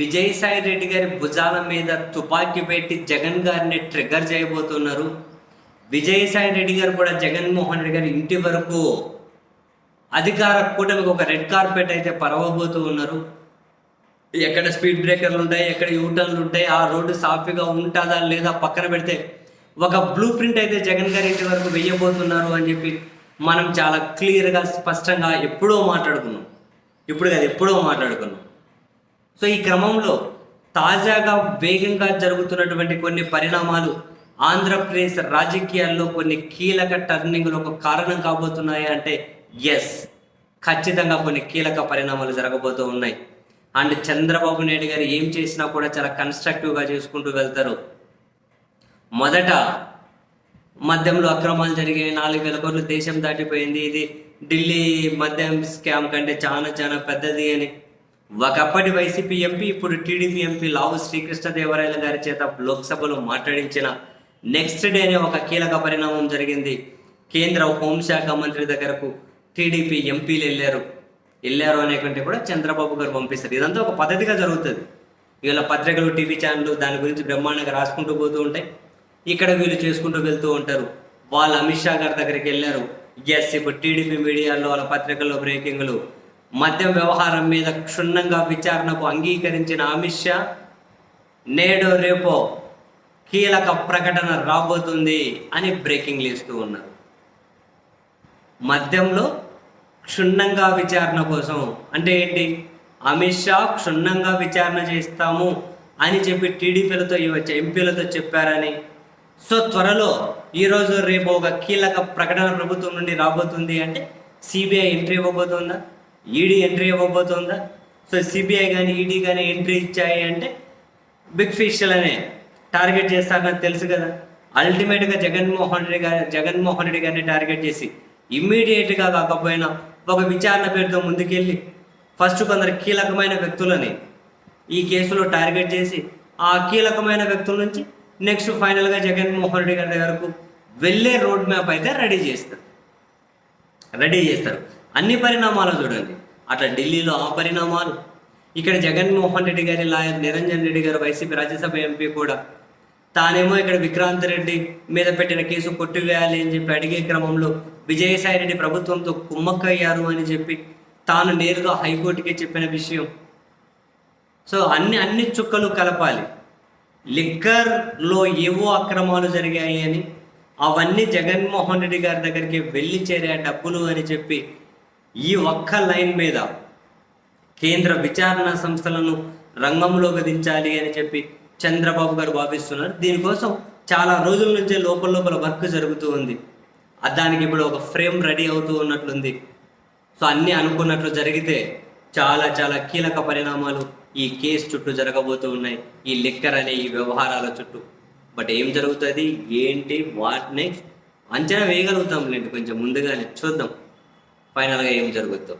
విజయసాయి రెడ్డి గారి భుజాల మీద తుపాకీ పెట్టి జగన్ గారిని ట్రిగ్గర్ చేయబోతున్నారు. విజయసాయి రెడ్డి గారు కూడా జగన్మోహన్ రెడ్డి గారి ఇంటి వరకు అధికార కూటమికి ఒక రెడ్ కార్పెట్ అయితే పరవబోతూ ఉన్నారు. ఎక్కడ స్పీడ్ బ్రేకర్లు ఉంటాయి ఎక్కడ యూటర్న్లు ఉంటాయి ఆ రోడ్డు సాఫీగా ఉంటుందా లేదా పక్కన పెడితే ఒక బ్లూ ప్రింట్ అయితే జగన్ గారి ఇంటి వరకు వెయ్యబోతున్నారు అని చెప్పి మనం చాలా క్లియర్గా స్పష్టంగా ఎప్పుడో మాట్లాడుకున్నాం. ఇప్పుడు కాదు ఎప్పుడో మాట్లాడుకున్నాం. సో ఈ క్రమంలో తాజాగా వేగంగా జరుగుతున్నటువంటి కొన్ని పరిణామాలు ఆంధ్రప్రదేశ్ రాజకీయాల్లో కొన్ని కీలక టర్నింగ్లు ఒక కారణం కాబోతున్నాయి అంటే ఎస్ ఖచ్చితంగా కొన్ని కీలక పరిణామాలు జరగబోతూ ఉన్నాయి. అండ్ చంద్రబాబు నాయుడు గారు ఏం చేసినా కూడా చాలా కన్స్ట్రక్టివ్గా చేసుకుంటూ వెళ్తారు. మొదట మద్యంలో అక్రమాలు జరిగాయి. నాలుగు వేల కోట్లు దేశం దాటిపోయింది. ఇది ఢిల్లీ మద్యం స్కామ్ కంటే చాలా చాలా పెద్దది అని ఒకప్పటి వైసీపీ ఎంపీ ఇప్పుడు టీడీపీ ఎంపీ లావు శ్రీకృష్ణదేవరాయల గారి చేత లోక్సభలో మాట్లాడించిన నెక్స్ట్ డేనే ఒక కీలక పరిణామం జరిగింది. కేంద్ర హోంశాఖ మంత్రి దగ్గరకు టీడీపీ ఎంపీలు వెళ్ళారు. వెళ్ళారు అనే కూడా చంద్రబాబు గారు పంపిస్తారు. ఇదంతా ఒక పద్ధతిగా జరుగుతుంది. వీళ్ళ పత్రికలు టీవీ ఛానళ్ళు దాని గురించి బ్రహ్మాండంగా రాసుకుంటూ పోతూ ఉంటాయి. ఇక్కడ వీళ్ళు చేసుకుంటూ వెళ్తూ ఉంటారు. వాళ్ళు అమిత్ షా గారి దగ్గరికి వెళ్ళారు. ఎస్ ఇప్పుడు టీడీపీ మీడియాలో వాళ్ళ పత్రికల్లో బ్రేకింగ్లు. మద్యం వ్యవహారం మీద క్షుణ్ణంగా విచారణకు అంగీకరించిన అమిత్ షా నేడు రేపో కీలక ప్రకటన రాబోతుంది అని బ్రేకింగ్లు ఇస్తూ ఉన్నారు. మద్యంలో క్షుణ్ణంగా విచారణ కోసం అంటే ఏంటి? అమిత్ షా క్షుణ్ణంగా విచారణ చేస్తాము అని చెప్పి టీడీపీలతో ఇవ్వచ్చు ఎంపీలతో చెప్పారని. సో త్వరలో ఈరోజు రేపు ఒక కీలక ప్రకటన ప్రభుత్వం నుండి రాబోతుంది అంటే సిబిఐ ఎంట్రీ ఇవ్వబోతుందా? ఈడీ ఎంట్రీ ఇవ్వబోతుందా? సో సిబిఐ కానీ ఈడీ కానీ ఎంట్రీ ఇచ్చాయి అంటే బిగ్ ఫిష్లనే టార్గెట్ చేస్తారని తెలుసు కదా? అల్టిమేట్గా జగన్మోహన్ రెడ్డి గారి జగన్మోహన్ రెడ్డి గారిని టార్గెట్ చేసి ఇమ్మీడియట్గా కాకపోయినా ఒక విచారణ పేరుతో ముందుకెళ్ళి ఫస్ట్ కొందరు కీలకమైన వ్యక్తులని ఈ కేసులో టార్గెట్ చేసి ఆ కీలకమైన వ్యక్తుల నుంచి నెక్స్ట్ ఫైనల్గా జగన్మోహన్ రెడ్డి గారి దగ్గరకు వెళ్ళే రోడ్ మ్యాప్ అయితే రెడీ చేస్తారు. రెడీ చేస్తారు. అన్ని పరిణామాలు చూడండి. అట్లా ఢిల్లీలో ఆ పరిణామాలు. ఇక్కడ జగన్మోహన్ రెడ్డి గారి లాయర్ నిరంజన్ రెడ్డి గారు వైసీపీ రాజ్యసభ ఎంపీ కూడా. తానేమో ఇక్కడ విక్రాంత్ రెడ్డి మీద పెట్టిన కేసు కొట్టివేయాలి అని చెప్పి అడిగే క్రమంలో విజయసాయి రెడ్డి ప్రభుత్వంతో కుమ్మక్కయ్యారు అని చెప్పి తాను నేరుగా హైకోర్టుకే చెప్పిన విషయం. సో అన్ని అన్ని చుక్కలు కలపాలి. లిక్కర్లో ఏవో అక్రమాలు జరిగాయి అని అవన్నీ జగన్మోహన్ రెడ్డి గారి దగ్గరికి వెళ్ళి చేరే డబ్బులు అని చెప్పి ఈ ఒక్క లైన్ మీద కేంద్ర విచారణ సంస్థలను రంగంలోకి దించాలి అని చెప్పి చంద్రబాబు గారు భావిస్తున్నారు. దీనికోసం చాలా రోజుల నుంచే లోపల లోపల వర్క్ జరుగుతూ ఉంది. దానికి ఇప్పుడు ఒక ఫ్రేమ్ రెడీ అవుతూ ఉన్నట్లుంది. సో అన్నీ అనుకున్నట్లు జరిగితే చాలా చాలా కీలక పరిణామాలు ఈ కేసు చుట్టూ జరగబోతూ ఉన్నాయి. ఈ లిక్కర్ అనే ఈ వ్యవహారాల చుట్టూ. బట్ ఏం జరుగుతుంది? ఏంటి? వాటిని అంచనా వేయగలుగుతాం లేండి కొంచెం ముందుగానే చూద్దాం. ఫైనల్గా ఏం జరుగుతుందో